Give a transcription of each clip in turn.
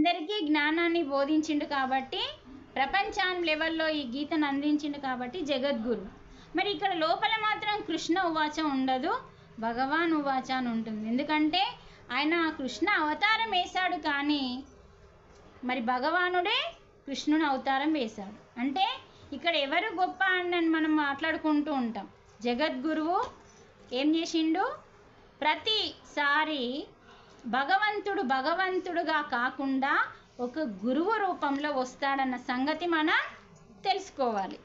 అందరికీ జ్ఞానాన్ని బోధించిండు కాబట్టి ప్రపంచాన్ లెవెల్లో ఈ గీతను అందించిండు కాబట్టి జగద్గురు. మరి ఇక్కడ లోపల మాత్రం కృష్ణ ఉవాచ ఉండదు భగవాన్ ఉవాచ అని ఉంటుంది. ఎందుకంటే ఆయన కృష్ణ అవతారం వేశాడు కానీ మరి భగవానుడే కృష్ణుని అవతారం వేశాడు. అంటే ఇక్కడ ఎవరు గొప్ప అని మనం మాట్లాడుకుంటూ ఉంటాం. జగద్గురువు ఏం చేసిండు? ప్రతిసారి భగవంతుడు భగవంతుడుగా కాకుండా ఒక గురువు రూపంలో వస్తాడన్న సంగతి మనం తెలుసుకోవాలి.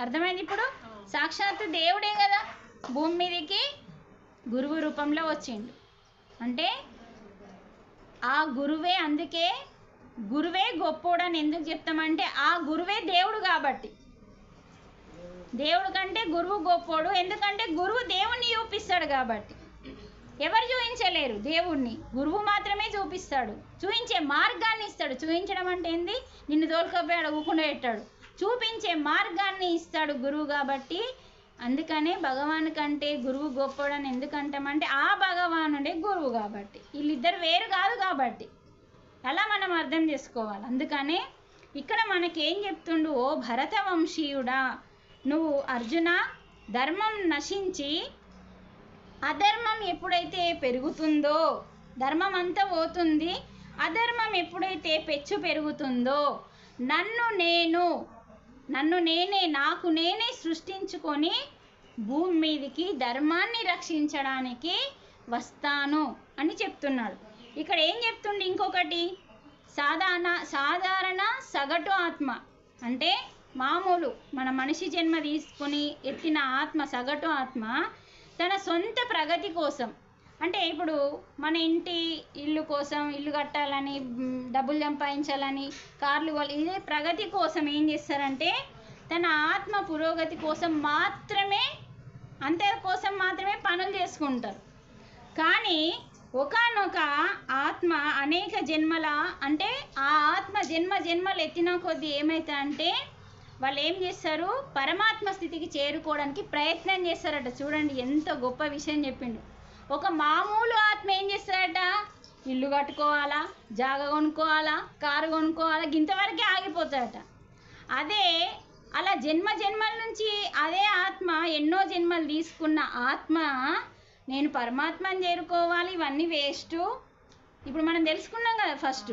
అర్థమైంది ఇప్పుడు? సాక్షాత్తు దేవుడే కదా భూమి మీదకి గురువు రూపంలో వచ్చిండు. అంటే ఆ గురువే అందుకే గురువే గొప్పోడని ఎందుకు చెప్తామంటే ఆ గురువే దేవుడు కాబట్టి. దేవుడు కంటే గురువు గొప్పోడు ఎందుకంటే గురువు దేవుణ్ణి చూపిస్తాడు కాబట్టి. ఎవరు చూపించలేరు దేవుణ్ణి. గురువు మాత్రమే చూపిస్తాడు. చూపించే మార్గాన్ని ఇస్తాడు. చూపించడం అంటే ఏంది? నిన్ను తోలుకపోయి అడుగుకుండా పెట్టాడు. చూపించే మార్గాన్ని ఇస్తాడు గురువు కాబట్టి. అందుకనే భగవాన్ కంటే గురువు గొప్పడని ఎందుకంటామంటే ఆ భగవానుడే గురువు కాబట్టి. వీళ్ళిద్దరు వేరు కాదు కాబట్టి. అలా మనం అర్థం చేసుకోవాలి. అందుకనే ఇక్కడ మనకేం చెప్తుండు ఓ భరత వంశీయుడా నువ్వు అర్జున ధర్మం నశించి అధర్మం ఎప్పుడైతే పెరుగుతుందో ధర్మం అంతా పోతుంది అధర్మం ఎప్పుడైతే పెచ్చు పెరుగుతుందో నన్ను నేను నన్ను నేనే నాకు నేనే సృష్టించుకొని భూమి మీదకి ధర్మాన్ని రక్షించడానికి వస్తాను అని చెప్తున్నాడు. ఇక్కడ ఏం చెప్తుండు ఇంకొకటి? సాధారణ సాధారణ సగటు ఆత్మ. అంటే మామూలు మన మనిషి జన్మ తీసుకుని ఎత్తిన ఆత్మ సగటు ఆత్మ. తన సొంత ప్రగతి కోసం. అంటే ఇప్పుడు మన ఇంటి ఇల్లు కోసం ఇల్లు కట్టాలని డబ్బులు సంపాదించాలని కార్లు కొనాలి ఇదే ప్రగతి కోసం ఏం చేస్తారంటే తన ఆత్మ పురోగతి కోసం మాత్రమే అంతే కోసం మాత్రమే పనులు చేసుకుంటారు. కానీ ఒకానొక ఆత్మ అనేక జన్మల అంటే ఆ ఆత్మ జన్మ జన్మలు ఎత్తిన కొద్దీ ఏమవుతుందంటే వాళ్ళు ఏం చేస్తారు? పరమాత్మ స్థితికి చేరుకోవడానికి ప్రయత్నం చేస్తారట. చూడండి ఎంత గొప్ప విషయం చెప్పిండు. ఒక మామూలు ఆత్మ ఏం చేస్తారట? ఇల్లు కట్టుకోవాలా? జాగ కొనుక్కోవాలా? కారు కొనుక్కోవాలా? ఇంతవరకే ఆగిపోతారట. అదే అలా జన్మ జన్మల నుంచి అదే ఆత్మ ఎన్నో జన్మలు తీసుకున్న ఆత్మ నేను పరమాత్మని చేరుకోవాలి ఇవన్నీ వేస్ట్. ఇప్పుడు మనం తెలుసుకున్నాం కదా ఫస్ట్.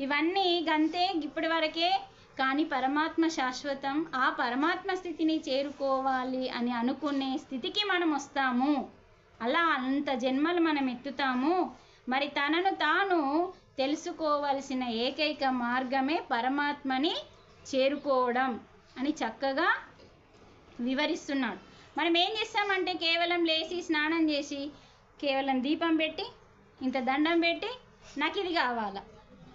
ఇవన్నీ గంతే ఇప్పటి వరకే కానీ పరమాత్మ శాశ్వతం ఆ పరమాత్మ స్థితిని చేరుకోవాలి అని అనుకునే స్థితికి మనం వస్తాము. అలా అంత జన్మలు మనం ఎత్తుతాము. మరి తనను తాను తెలుసుకోవలసిన ఏకైక మార్గమే పరమాత్మని చేరుకోవడం అని చక్కగా వివరిస్తున్నాడు. మనం ఏం చేస్తామంటే కేవలం లేచి స్నానం చేసి కేవలం దీపం పెట్టి ఇంత దండం పెట్టి నాకు ఇది కావాలా?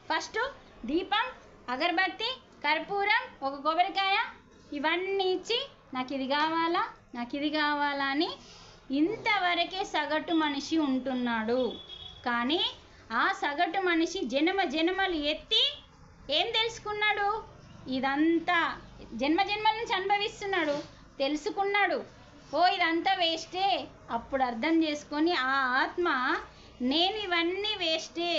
ఫస్ట్ దీపం అగరబత్తి కర్పూరం ఒక కొబ్బరికాయ ఇవన్నీ ఇచ్చి నాకు ఇది కావాలా నాకు ఇది కావాలా అని ఇంతవరకే సగటు మనిషి ఉంటున్నాడు. కానీ ఆ సగటు మనిషి జన్మ జన్మలు ఎత్తి ఏం తెలుసుకున్నాడు? ఇదంతా జన్మ జన్మల నుంచి అనుభవిస్తున్నాడు తెలుసుకున్నాడు. ఓ ఇదంతా వేస్టే. అప్పుడు అర్థం చేసుకొని ఆ ఆత్మ నేను ఇవన్నీ వేస్టే.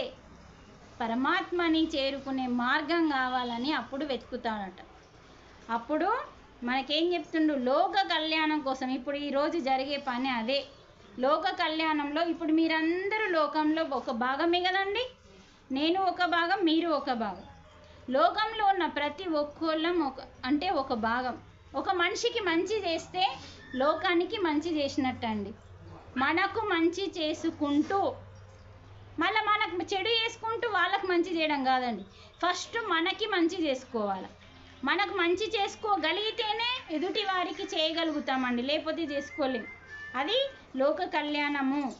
పరమాత్మని చేరుకునే మార్గం కావాలని అప్పుడు వెతుకుతాడట. అప్పుడు మనకేం చెప్తుండు? లోక కళ్యాణం కోసం ఇప్పుడు ఈరోజు జరిగే పని అదే. లోక కళ్యాణంలో ఇప్పుడు మీరందరూ లోకంలో ఒక భాగమే కదండి? నేను ఒక భాగం మీరు ఒక భాగం. లోకంలో ఉన్న ప్రతి ఒక్కళ్ళం ఒక అంటే ఒక భాగం. ఒక మనిషికి మంచి చేస్తే లోకానికి మంచి చేసినట్టు అండి మనకు మంచి చేసుకుంటూ మళ్ళీ మనకు చెడు చేసుకుంటూ వాళ్ళకి మంచి చేయడం కాదండి. ఫస్ట్ మనకి మంచి చేసుకోవాలి. మనకు మంచి చేసుకోగలిగితేనే ఎదుటి వారికి చేయగలుగుతామండి. లేకపోతే చేసుకోలేం. అది లోక కళ్యాణము.